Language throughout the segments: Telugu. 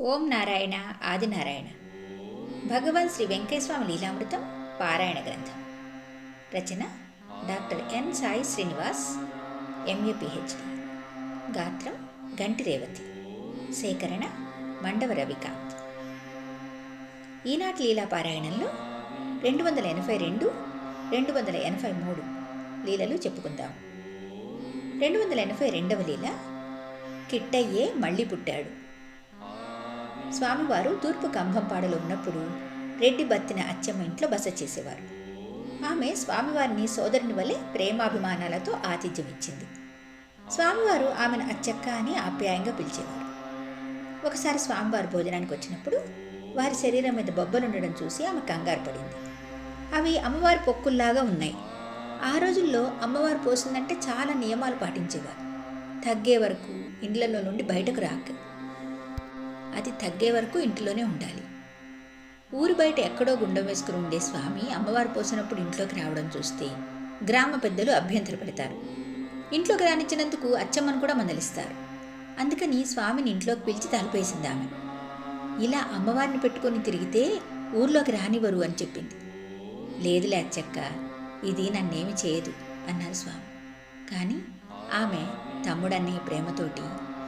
ఓం నారాయణ ఆదినారాయణ భగవాన్ శ్రీ వెంకటేశ్వామి లీలామృతం పారాయణ గ్రంథం. రచన doctor N Sai Srinivas MA PhD. గాత్రం గంటి రేవతి. సేకరణ మండవ రవికాంత్. ఈనాటి లీలా పారాయణంలో రెండు వందల ఎనభై రెండు రెండు వందల ఎనభై మూడు లీలలు చెప్పుకుందాం. రెండు వందల ఎనభై రెండవ లీల కిట్టయ్యే మళ్ళీ పుట్టాడు. స్వామివారు తూర్పు కంభంపాడలో ఉన్నప్పుడు రెడ్డి బత్తిన అచ్చమ్మ ఇంట్లో బస చేసేవారు. ఆమె స్వామివారిని సోదరుని వలె ప్రేమాభిమానాలతో ఆతిథ్యం ఇచ్చింది. స్వామివారు ఆమెను అచ్చక్క అని ఆప్యాయంగా పిలిచేవారు. ఒకసారి స్వామివారు భోజనానికి వచ్చినప్పుడు వారి శరీరం మీద బొబ్బలుండడం చూసి ఆమె కంగారు పడింది. అవి అమ్మవారి పొక్కుల్లాగా ఉన్నాయి. ఆ రోజుల్లో అమ్మవారు పోసిందంటే చాలా నియమాలు పాటించేవారు. తగ్గే వరకు ఇండ్లలో నుండి బయటకు రాక అది తగ్గే వరకు ఇంటిలోనే ఉండాలి. ఊరు బయట ఎక్కడో గుండం వేసుకుని ఉండే స్వామి అమ్మవారు పోసినప్పుడు ఇంట్లోకి రావడం చూస్తే గ్రామ పెద్దలు అభ్యంతర పెడతారు. ఇంట్లోకి రానిచ్చినందుకు అచ్చమ్మను కూడా మందలిస్తారు. అందుకని స్వామిని ఇంట్లోకి పిలిచి తలుపేసింది ఆమె. ఇలా అమ్మవారిని పెట్టుకొని తిరిగితే ఊర్లోకి రానివ్వరు అని చెప్పింది. లేదులే అచ్చక్క ఇది నన్నేమి చేయదు అన్నారు స్వామి. కానీ ఆమె తమ్ముడనే ప్రేమతోటి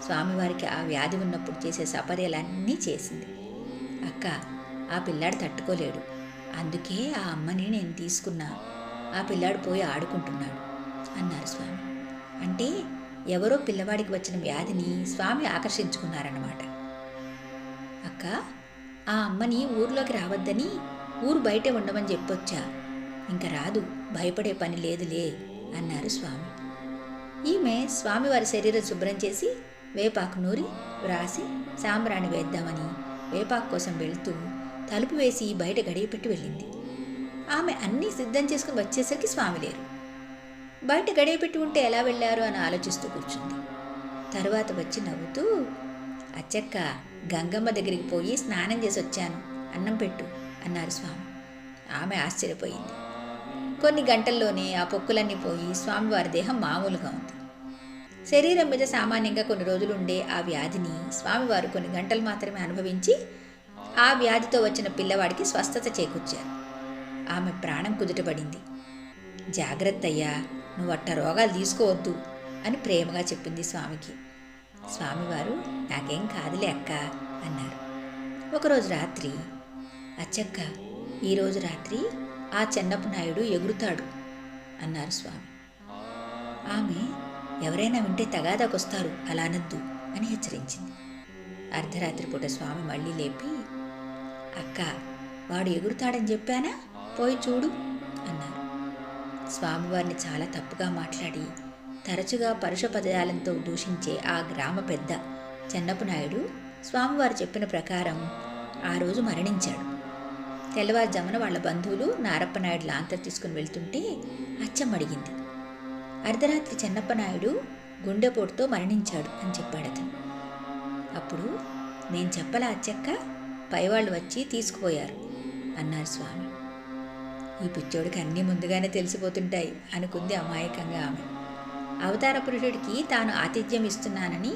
స్వామివారికి ఆ వ్యాధి ఉన్నప్పుడు చేసే సపర్యలన్నీ చేసింది. అక్క ఆ పిల్లాడు తట్టుకోలేడు. అందుకే ఆ అమ్మని నేను తీసుకున్నా. ఆ పిల్లాడు పోయి ఆడుకుంటున్నాడు అన్నారు స్వామి. అంటే ఎవరో పిల్లవాడికి వచ్చిన వ్యాధిని స్వామి ఆకర్షించుకున్నారన్నమాట. అక్క ఆ అమ్మని ఊర్లోకి రావద్దని ఊరు బయటే ఉండమని చెప్పొచ్చా? ఇంకా రాదు భయపడే పని లేదులే అన్నారు స్వామి. ఈమె స్వామివారి శరీరం శుభ్రం చేసి వేపాకు నూరి వ్రాసి సాంబ్రాణి వేద్దామని వేపాకు కోసం వెళ్తూ తలుపు వేసి బయట గడియపెట్టి వెళ్ళింది. ఆమె అన్నీ సిద్ధం చేసుకుని వచ్చేసరికి స్వామి లేరు. బయట గడియపెట్టి ఉంటే ఎలా వెళ్ళారు అని ఆలోచిస్తూ కూర్చుంది. తరువాత వచ్చి నవ్వుతూ అచ్చక్క గంగమ్మ దగ్గరికి పోయి స్నానం చేసి వచ్చాను. అన్నం పెట్టు అన్నారు స్వామి. ఆమె ఆశ్చర్యపోయింది. కొన్ని గంటల్లోనే ఆ పొక్కులన్నీ పోయి స్వామివారి దేహం మామూలుగా ఉంది. శరీరం మీద సామాన్యంగా కొన్ని రోజులు ఉండే ఆ వ్యాధిని స్వామివారు కొన్ని గంటలు మాత్రమే అనుభవించి ఆ వ్యాధితో వచ్చిన పిల్లవాడికి స్వస్థత చేకూర్చారు. ఆమె ప్రాణం కుదుటపడింది. జాగ్రత్త అయ్యా నువ్వు అట్ట రోగాలు తీసుకోవద్దు అని ప్రేమగా చెప్పింది స్వామికి. స్వామివారు నాకేం కాదులే అక్క అన్నారు. ఒకరోజు రాత్రి అచ్చక్క ఈరోజు రాత్రి ఆ చెన్నప్ప నాయుడు ఎగురుతాడు అన్నారు స్వామి. ఆమె ఎవరైనా వింటే తగాదాకొస్తారు అలా అనద్దు అని హెచ్చరించింది. అర్ధరాత్రి పూట స్వామి మళ్ళీ లేపి అక్క వాడు ఎగురుతాడని చెప్పానా? పోయి చూడు అన్నారు. స్వామివారిని చాలా తప్పుగా మాట్లాడి తరచుగా పరుష పదజాలంతో దూషించే ఆ గ్రామ పెద్ద చెన్నప్ప నాయుడు స్వామివారు చెప్పిన ప్రకారం ఆ రోజు మరణించాడు. తెల్లవారుజామున వాళ్ళ బంధువులు నారప్ప నాయుడు లాంతర్ తీసుకుని వెళ్తుంటే అచ్చం అడిగింది అర్ధరాత్రి చెన్నప్ప నాయుడు గుండెపోటుతో మరణించాడు అని చెప్పాడు అతను అప్పుడు నేను చెప్పలా అచ్చక్క పైవాళ్ళు వచ్చి తీసుకుపోయారు అన్నారు స్వామి. ఈ పిచ్చోడికి అన్నీ ముందుగానే తెలిసిపోతుంటాయి అనుకుంది అమాయకంగా ఆమె. అవతార పురుషుడికి తాను ఆతిథ్యం ఇస్తున్నానని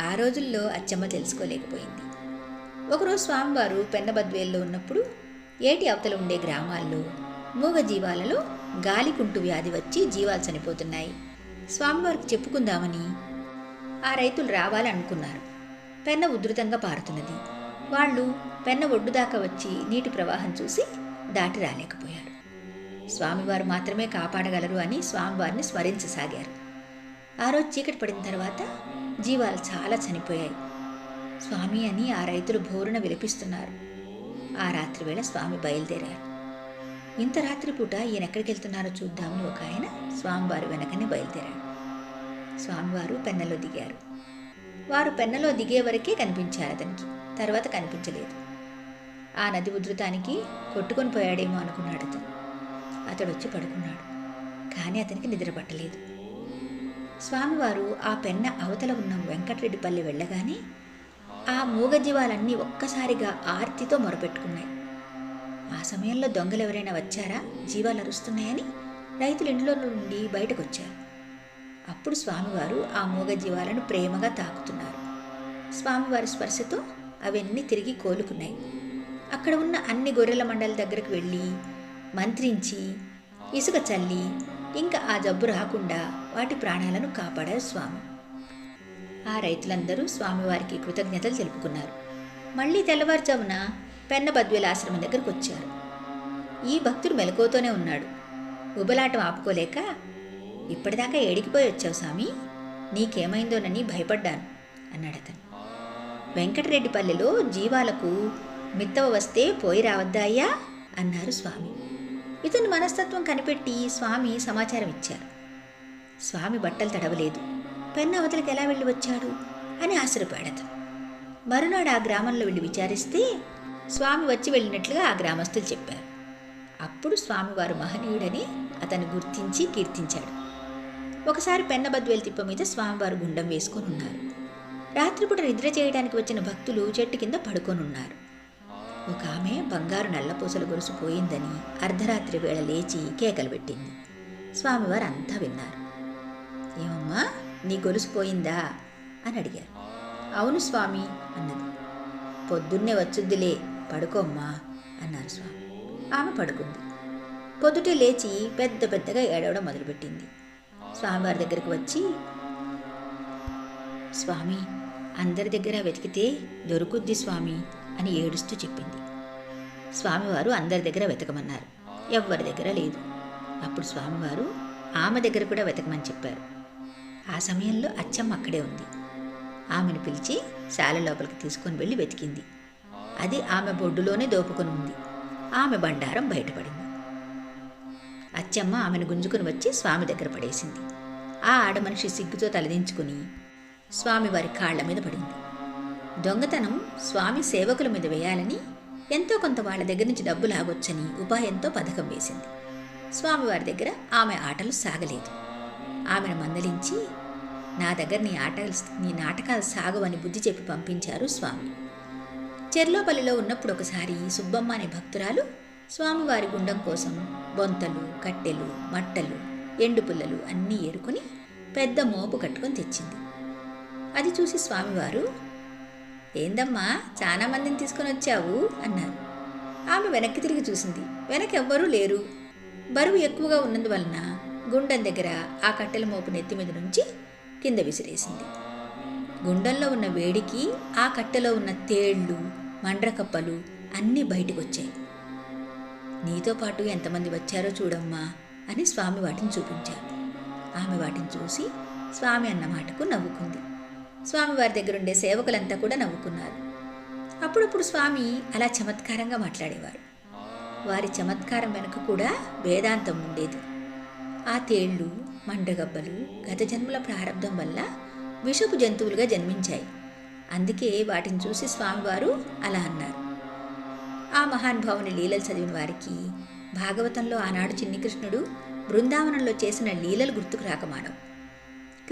ఆ రోజుల్లో అచ్చమ్మ తెలుసుకోలేకపోయింది. ఒకరోజు స్వామివారు పెన్నబద్వేల్లో ఉన్నప్పుడు ఏటి అవతల ఉండే గ్రామాల్లో మూగ జీవాలలో గాలికుంటు వ్యాధి వచ్చి జీవాలు చనిపోతున్నాయి. స్వామివారికి చెప్పుకుందామని ఆ రైతులు రావాలనుకున్నారు. పెన్న ఉధృతంగా పారుతున్నది. వాళ్ళు పెన్న ఒడ్డు దాకా వచ్చి నీటి ప్రవాహం చూసి దాటి రాలేకపోయారు. స్వామివారు మాత్రమే కాపాడగలరు అని స్వామివారిని స్మరించసాగారు. ఆ రోజు చీకటి పడిన తర్వాత జీవాలు చాలా చనిపోయాయి. స్వామి అని ఆ రైతులు భోరున విలపిస్తున్నారు. ఆ రాత్రి వేళ స్వామి బయలుదేరారు. ఇంత రాత్రిపూట ఈయన ఎక్కడికి వెళ్తున్నారో చూద్దామని ఒక ఆయన స్వామివారు వెనకనే బయలుదేరాడు స్వామివారు పెన్నలో దిగారు. వారు పెన్నలో దిగే వరకే కనిపించారు అతనికి. తర్వాత కనిపించలేదు. ఆ నది ఉధృతానికి కొట్టుకొని పోయాడేమో అనుకున్నాడు అతను. అతడు వచ్చి పడుకున్నాడు. కానీ అతనికి నిద్ర పట్టలేదు. స్వామివారు ఆ పెన్న అవతల ఉన్న వెంకటరెడ్డిపల్లి వెళ్ళగానే ఆ మూగజీవాలన్నీ ఒక్కసారిగా ఆర్తితో మొరపెట్టుకున్నాయి. ఆ సమయంలో దొంగలు ఎవరైనా వచ్చారా? జీవాలు అరుస్తున్నాయని రైతులు ఇంట్లో నుండి బయటకు వచ్చారు అప్పుడు స్వామివారు ఆ మూగజీవాలను ప్రేమగా తాకుతున్నారు. స్వామివారి స్పర్శతో అవన్నీ తిరిగి కోలుకున్నాయి. అక్కడ ఉన్న అన్ని గొర్రెల మండల దగ్గరకు వెళ్ళి మంత్రించి ఇసుక చల్లి ఇంకా ఆ జబ్బు రాకుండా వాటి ప్రాణాలను కాపాడారు స్వామి. ఆ రైతులందరూ స్వామివారికి కృతజ్ఞతలు తెలుపుకున్నారు. మళ్ళీ తెల్లవారుజామున పెన్నబద్వేల ఆశ్రమం దగ్గరకు వచ్చారు ఈ భక్తుడు మెలకువతోనే ఉన్నాడు. ఉబలాటం ఆపుకోలేక ఇప్పటిదాకా ఏడికిపోయి వచ్చావు స్వామి నీకేమైందోనని భయపడ్డాను అన్నాడు అతను వెంకటరెడ్డిపల్లెలో జీవాలకు మిత్తవ వస్తే పోయి రావద్దాయ్యా అన్నారు స్వామి. ఇతని మనస్తత్వం కనిపెట్టి స్వామి సమాచారం ఇచ్చారు. స్వామి బట్టలు తడవలేదు. పెన్న అవతలకు ఎలా వెళ్ళి వచ్చాడు? అని ఆశ్చర్యపోయాడు మరునాడు ఆ గ్రామంలో వెళ్ళి విచారిస్తే స్వామి వచ్చి వెళ్ళినట్లుగా ఆ గ్రామస్తులు చెప్పారు. అప్పుడు స్వామివారు మహనీయుడని అతను గుర్తించి కీర్తించాడు. ఒకసారి పెన్నబద్వేలు తిప్ప మీద స్వామివారు గుండం వేసుకొని ఉన్నారు. రాత్రిపూట నిద్ర చేయడానికి వచ్చిన భక్తులు చెట్టు కింద పడుకొని ఉన్నారు. ఒక ఆమె బంగారు నల్లపూసల గొలుసు పోయిందని అర్ధరాత్రి వేళ లేచి కేకలు పెట్టింది. స్వామివారు అంతా విన్నారు. ఏమమ్మా నీ గొలుసు పోయిందా? అని అడిగారు. అవును స్వామి అన్నది. పొద్దున్నే వచ్చుద్దిలే పడుకోమ్మా అన్నారు స్వామి. ఆమె పడుకుంది. పొద్దుటే లేచి పెద్ద పెద్దగా ఏడవడం మొదలుపెట్టింది. స్వామివారి దగ్గరికి వచ్చి స్వామి అందరి దగ్గర వెతికితే దొరుకుద్ది స్వామి అని ఏడుస్తూ చెప్పింది. స్వామివారు అందరి దగ్గర వెతకమన్నారు. ఎవ్వరి దగ్గర లేదు. అప్పుడు స్వామివారు ఆమె దగ్గర కూడా వెతకమని చెప్పారు. ఆ సమయంలో అచ్చమ్మ అక్కడే ఉంది. ఆమెను పిలిచి శాల లోపలికి తీసుకొని వెళ్ళి వెతికింది. అది ఆమె బొడ్డులోనే దోపుకుని ఉంది ఆమె బండారం బయటపడింది. అచ్చమ్మ ఆమెను గుంజుకుని వచ్చి స్వామి దగ్గర పడేసింది. ఆ ఆడమనిషి సిగ్గుతో తలదించుకుని స్వామివారి కాళ్ళ మీద పడింది. దొంగతనం స్వామి సేవకుల మీద వేయాలని ఎంతో కొంత వాళ్ళ దగ్గర నుంచి డబ్బు లాగొచ్చని ఉపాయంతో పథకం వేసింది. స్వామివారి దగ్గర ఆమె ఆటలు సాగలేదు. ఆమెను మందలించి నా దగ్గర నీ ఆటలు నీ నాటకాలు సాగవని బుద్ధి చెప్పి పంపించారు స్వామి. చెర్లోపల్లిలో ఉన్నప్పుడు ఒకసారి సుబ్బమ్మ అనే భక్తురాలు స్వామివారి గుండం కోసం బొంతలు కట్టెలు మట్టలు ఎండు పుల్లలు అన్నీ ఏరుకొని పెద్ద మోపు కట్టుకొని తెచ్చింది. అది చూసి స్వామివారు ఏందమ్మా చాలా మందిని తీసుకొని వచ్చావు అన్నారు. ఆమె వెనక్కి తిరిగి చూసింది. వెనక ఎవ్వరూ లేరు. బరువు ఎక్కువగా ఉన్నందువలన గుండం దగ్గర ఆ కట్టెల మోపు నెత్తి మీద నుంచి కింద విసిరేసింది. గుండంలో ఉన్న వేడికి ఆ కట్టెలో ఉన్న తేళ్ళు మండ్రకప్పలు అన్నీ బయటకొచ్చాయి. నీతో పాటు ఎంతమంది వచ్చారో చూడమ్మా అని స్వామి వాటిని చూపించారు. ఆమె వాటిని చూసి స్వామి అన్న మాటకు నవ్వుకుంది. స్వామివారి దగ్గరుండే సేవకులంతా కూడా నవ్వుకున్నారు. అప్పుడప్పుడు స్వామి అలా చమత్కారంగా మాట్లాడేవారు. వారి చమత్కారం వెనుక కూడా వేదాంతం ఉండేది. ఆ తేళ్ళు మండగబ్బలు గత జన్మల ప్రారంభం వల్ల విషపు జంతువులుగా జన్మించాయి. అందుకే వాటిని చూసి స్వామివారు అలా అన్నారు. ఆ మహానుభావుని లీలలు చదివిన వారికి భాగవతంలో ఆనాడు చిన్ని కృష్ణుడు బృందావనంలో చేసిన లీలలు గుర్తుకు రాకమానవు.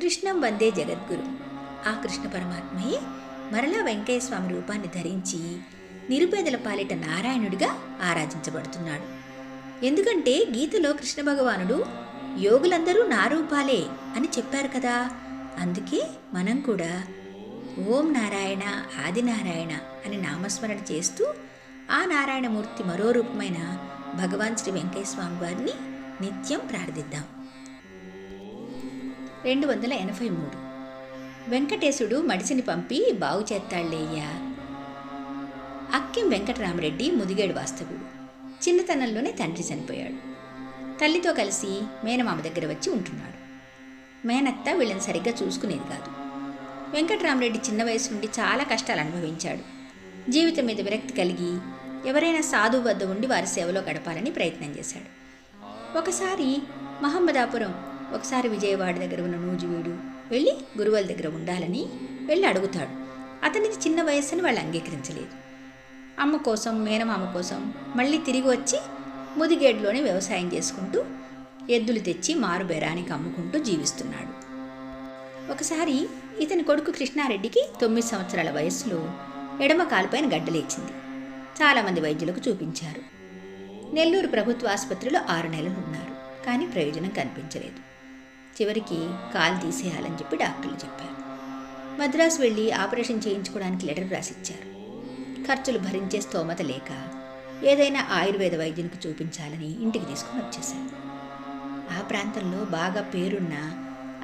కృష్ణం వందే జగద్గురు. ఆ కృష్ణ పరమాత్మయే మరలా వెంకయ్య స్వామి రూపాన్ని ధరించి నిరుపేదల పాలిట నారాయణుడిగా ఆరాధించబడుతున్నాడు ఎందుకంటే గీతలో కృష్ణ భగవానుడు యోగులందరూ నా రూపాలే అని చెప్పారు కదా. అందుకే మనం కూడా ఓం నారాయణ ఆదినారాయణ అని నామస్మరణ చేస్తూ ఆ నారాయణమూర్తి మరో రూపమైన భగవాన్ శ్రీ వెంకయ్య స్వామి వారిని నిత్యం ప్రార్థిద్దాం. రెండు వందల ఎనభై మూడు. వెంకటేశుడు మడిసిని పంపి బాగు చేస్తాళ్ళేయ్యా. అక్కిం వెంకటరామరెడ్డి ముదిగేడు వాస్తవుడు చిన్నతనంలోనే తండ్రి చనిపోయాడు. తల్లితో కలిసి మేనమామ దగ్గర వచ్చి ఉంటున్నాడు. మేనత్త వీళ్ళని సరిగ్గా చూసుకునేది కాదు. వెంకటరామరెడ్డి చిన్న వయసు నుండి చాలా కష్టాలు అనుభవించాడు. జీవితం మీద విరక్తి కలిగి ఎవరైనా సాధువు వద్ద ఉండి వారి సేవలో గడపాలని ప్రయత్నం చేశాడు. ఒకసారి మహమ్మదాపురం ఒకసారి విజయవాడ దగ్గర ఉన్న నూజివీడు వెళ్ళి గురువుల దగ్గర ఉండాలని వెళ్ళి అడుగుతాడు. అతనికి చిన్న వయస్సుని వాళ్ళు అంగీకరించలేదు. అమ్మ కోసం మేనమామ కోసం మళ్ళీ తిరిగి వచ్చి ముదిగేడులోనే వ్యవసాయం చేసుకుంటూ ఎద్దులు తెచ్చి మారుబేరానికి అమ్ముకుంటూ జీవిస్తున్నాడు. ఒకసారి ఇతని కొడుకు కృష్ణారెడ్డికి తొమ్మిది సంవత్సరాల వయస్సులో ఎడమ కాలుపైన గడ్డలేచింది చాలామంది వైద్యులకు చూపించారు. నెల్లూరు ప్రభుత్వ ఆసుపత్రిలో ఆరు నెలలు ఉన్నారు కానీ ప్రయోజనం కనిపించలేదు. చివరికి కాలు తీసేయాలని చెప్పి డాక్టర్లు చెప్పారు. మద్రాసు వెళ్ళి ఆపరేషన్ చేయించుకోవడానికి లెటర్ రాసిచ్చారు. ఖర్చులు భరించే స్తోమత లేక ఏదైనా ఆయుర్వేద వైద్యునికి చూపించాలని ఇంటికి తీసుకుని వచ్చేశారు. ఆ ప్రాంతంలో బాగా పేరున్న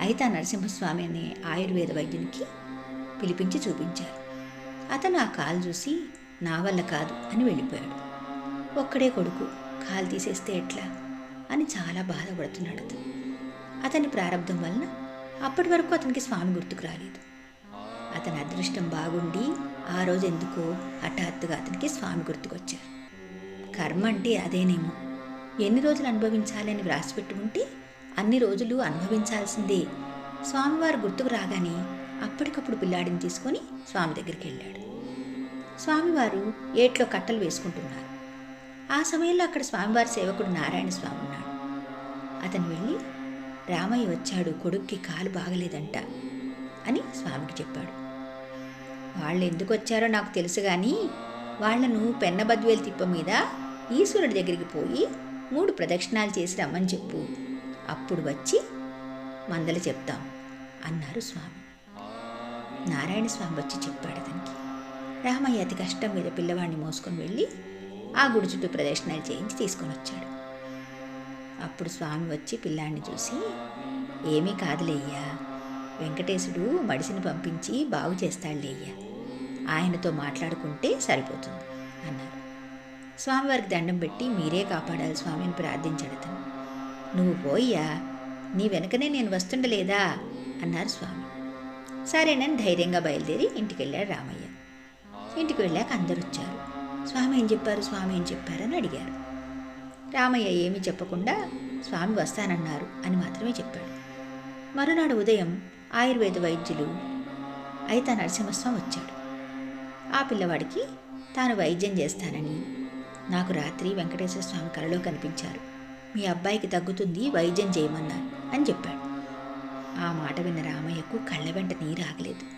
అయితా నరసింహస్వామి అనే ఆయుర్వేద వైద్యునికి పిలిపించి చూపించారు. అతను ఆ కాలు చూసి నా వల్ల కాదు అని వెళ్ళిపోయాడు. ఒక్కడే కొడుకు కాలు తీసేస్తే ఎట్లా? అని చాలా బాధపడుతున్నాడు అతను. అతని ప్రారంధం వలన అప్పటి వరకు అతనికి స్వామి గుర్తుకు రాలేదు. అతని అదృష్టం బాగుండి ఆ రోజు ఎందుకో హఠాత్తుగా అతనికి స్వామి గుర్తుకొచ్చారు. కర్మ అంటే అదేనేమో. ఎన్ని రోజులు అనుభవించాలి అని వ్రాసిపెట్టుకుంటే అన్ని రోజులు అనుభవించాల్సిందే. స్వామివారు గుర్తుకు రాగానే అప్పటికప్పుడు పిల్లాడిని తీసుకొని స్వామి దగ్గరికి వెళ్ళాడు. స్వామివారు ఏట్లో కట్టలు వేసుకుంటున్నారు. ఆ సమయంలో అక్కడ స్వామివారి సేవకుడు నారాయణ స్వామి ఉన్నాడు. అతను వెళ్ళి రామయ్య వచ్చాడు కొడుక్కి కాలు బాగలేదంట అని స్వామికి చెప్పాడు. వాళ్ళు ఎందుకు వచ్చారో నాకు తెలుసు కానీ వాళ్ళను పెన్నబద్వేలు తిప్ప మీద ఈశ్వరుడి దగ్గరికి పోయి మూడు ప్రదక్షిణాలు చేసి రమ్మని చెప్పు. అప్పుడు వచ్చి మందలు చెప్తాం అన్నారు స్వామి. నారాయణ స్వామి వచ్చి చెప్పాడు అతనికి. రామయ్య అతి కష్టం మీద పిల్లవాడిని మోసుకొని వెళ్ళి ఆ గుడి చుట్టూ ప్రదక్షిణాలు చేయించి తీసుకొని వచ్చాడు. అప్పుడు స్వామి వచ్చి పిల్లాన్ని చూసి ఏమీ కాదులేయ్యా వెంకటేశుడు మడిసిని పంపించి బాగు చేస్తాడులేయ్యా ఆయనతో మాట్లాడుకుంటే సరిపోతుంది అన్నారు స్వామివారికి దండం పెట్టి మీరే కాపాడాలి స్వామిని ప్రార్థించాడు అతను. నువ్వు పోయ్యా నీ వెనకనే నేను వస్తుండలేదా? అన్నారు స్వామి. సరేనని ధైర్యంగా బయలుదేరి ఇంటికి వెళ్ళాడు రామయ్య. ఇంటికి వెళ్ళాక అందరు వచ్చారు. స్వామి ఏం చెప్పారు? స్వామి ఏం చెప్పారని అడిగారు. రామయ్య ఏమీ చెప్పకుండా స్వామి వస్తానన్నారు అని మాత్రమే చెప్పాడు. మరునాడు ఉదయం ఆయుర్వేద వైద్యులు అయితే నరసింహస్వామి వచ్చాడు. ఆ పిల్లవాడికి తాను వైద్యం చేస్తానని నాకు రాత్రి వెంకటేశ్వర స్వామి కలలో కనిపించారు. మీ అబ్బాయికి తగ్గుతుంది వైద్యం చేయమన్నారు అని చెప్పాడు. ఆ మాట విన్న రామయ్యకు కళ్ళ వెంట నీరు ఆగలేదు.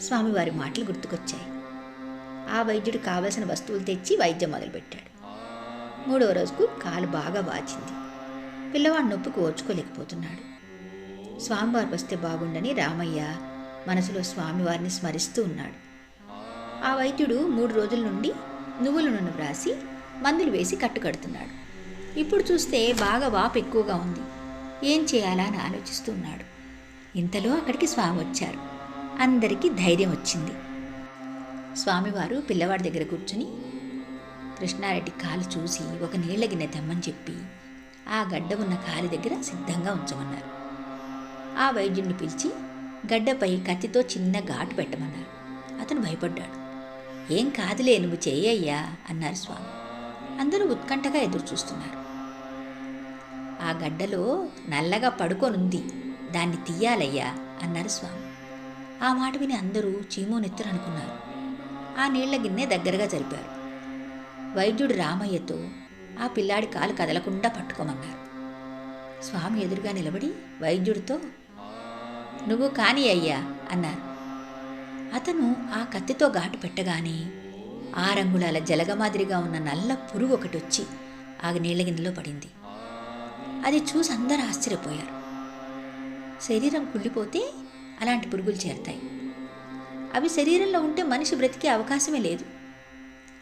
స్వామివారి మాటలు గుర్తుకొచ్చాయి. ఆ వైద్యుడు కావలసిన వస్తువులు తెచ్చి వైద్యం మొదలుపెట్టాడు. మూడో రోజుకు కాలు బాగా వాచింది. పిల్లవాడు నొప్పికి ఓర్చుకోలేకపోతున్నాడు. స్వామివారు వస్తే బాగుండని రామయ్య మనసులో స్వామివారిని స్మరిస్తూ ఉన్నాడు. ఆ వైద్యుడు మూడు రోజుల నుండి నువ్వుల నూనె వ్రాసి మందులు వేసి కట్టుకడుతున్నాడు. ఇప్పుడు చూస్తే బాగా వాపు ఎక్కువగా ఉంది. ఏం చేయాలా అని ఆలోచిస్తున్నాడు. ఇంతలో అక్కడికి స్వామి వచ్చారు. అందరికీ ధైర్యం వచ్చింది. స్వామివారు పిల్లవాడి దగ్గర కూర్చుని కృష్ణారెడ్డి కాలు చూసి ఒక నీళ్ళ గిన్నె తెమ్మని చెప్పి ఆ గడ్డ ఉన్న కాలి దగ్గర సిద్ధంగా ఉంచమన్నారు. ఆ వైద్యుడిని పిలిచి గడ్డపై కత్తితో చిన్న ఘాటు పెట్టమన్నారు. అతను భయపడ్డాడు. ఏం కాదులే నువ్వు చేయయ్యా అన్నారు స్వామి. అందరూ ఉత్కంఠగా ఎదురుచూస్తున్నారు. ఆ గడ్డలో నల్లగా పడుకొనుంది. దాన్ని తీయాలయ్యా అన్నారు స్వామి. ఆ మాట విని అందరూ చీమో అనుకున్నారు. ఆ నీళ్ళ గిన్నె దగ్గరగా జరిపారు. వైద్యుడు రామయ్యతో ఆ పిల్లాడి కాలు కదలకుండా పట్టుకోమన్నారు. స్వామి ఎదురుగా నిలబడి వైద్యుడితో నువ్వు కాని అయ్యా అన్నారు. అతను ఆ కత్తితో ఘాటు పెట్టగానే ఆ రంగుళాల జలగమాదిరిగా ఉన్న నల్ల పురుగు ఒకటి వచ్చి ఆ నీళ్ళ గిన్నెలో పడింది. అది చూసి అందరూ ఆశ్చర్యపోయారు. శరీరం కుళ్ళిపోతే అలాంటి పురుగులు చేరతాయి. అవి శరీరంలో ఉంటే మనిషి బ్రతికే అవకాశమే లేదు.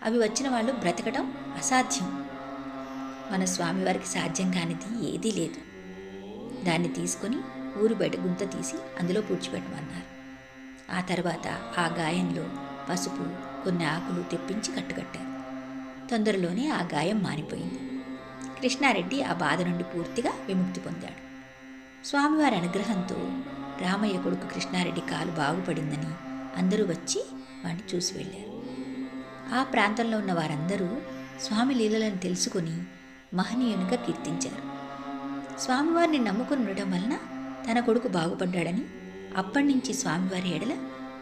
అవి వచ్చిన వాళ్ళు బ్రతకడం అసాధ్యం. మన స్వామివారికి సాధ్యం కానిది ఏదీ లేదు. దాన్ని తీసుకొని ఊరు బయట గుంత తీసి అందులో పూడ్చిపెట్టమన్నారు. ఆ తర్వాత ఆ గాయంలో పసుపు కొన్ని ఆకులు తెప్పించి కట్టుకట్టారు. తొందరలోనే ఆ గాయం మానిపోయింది. కృష్ణారెడ్డి ఆ బాధ నుండి పూర్తిగా విముక్తి పొందాడు. స్వామివారి అనుగ్రహంతో రామయ్య కొడుకు కృష్ణారెడ్డి కాలు బాగుపడిందని అందరూ వచ్చి వాడిని చూసి వెళ్ళారు. ఆ ప్రాంతంలో ఉన్న వారందరూ స్వామి లీలలను తెలుసుకొని మహనీయునిగా కీర్తించారు. స్వామివారిని నమ్ముకుని ఉండటం వలన తన కొడుకు బాగుపడ్డాడని అప్పటి నుంచి స్వామివారి ఎడల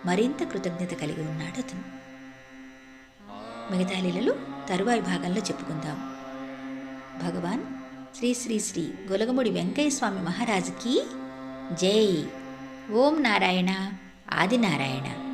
మరింత కృతజ్ఞత కలిగి ఉన్నాడు అతను. మిగతా లీలలు తరువాయి భాగంలో చెప్పుకుందాం. భగవాన్ శ్రీ శ్రీ శ్రీ గొలగముడి వెంకయ్య స్వామి మహారాజుకి జై. ఓం నారాయణ ఆదినారాయణ.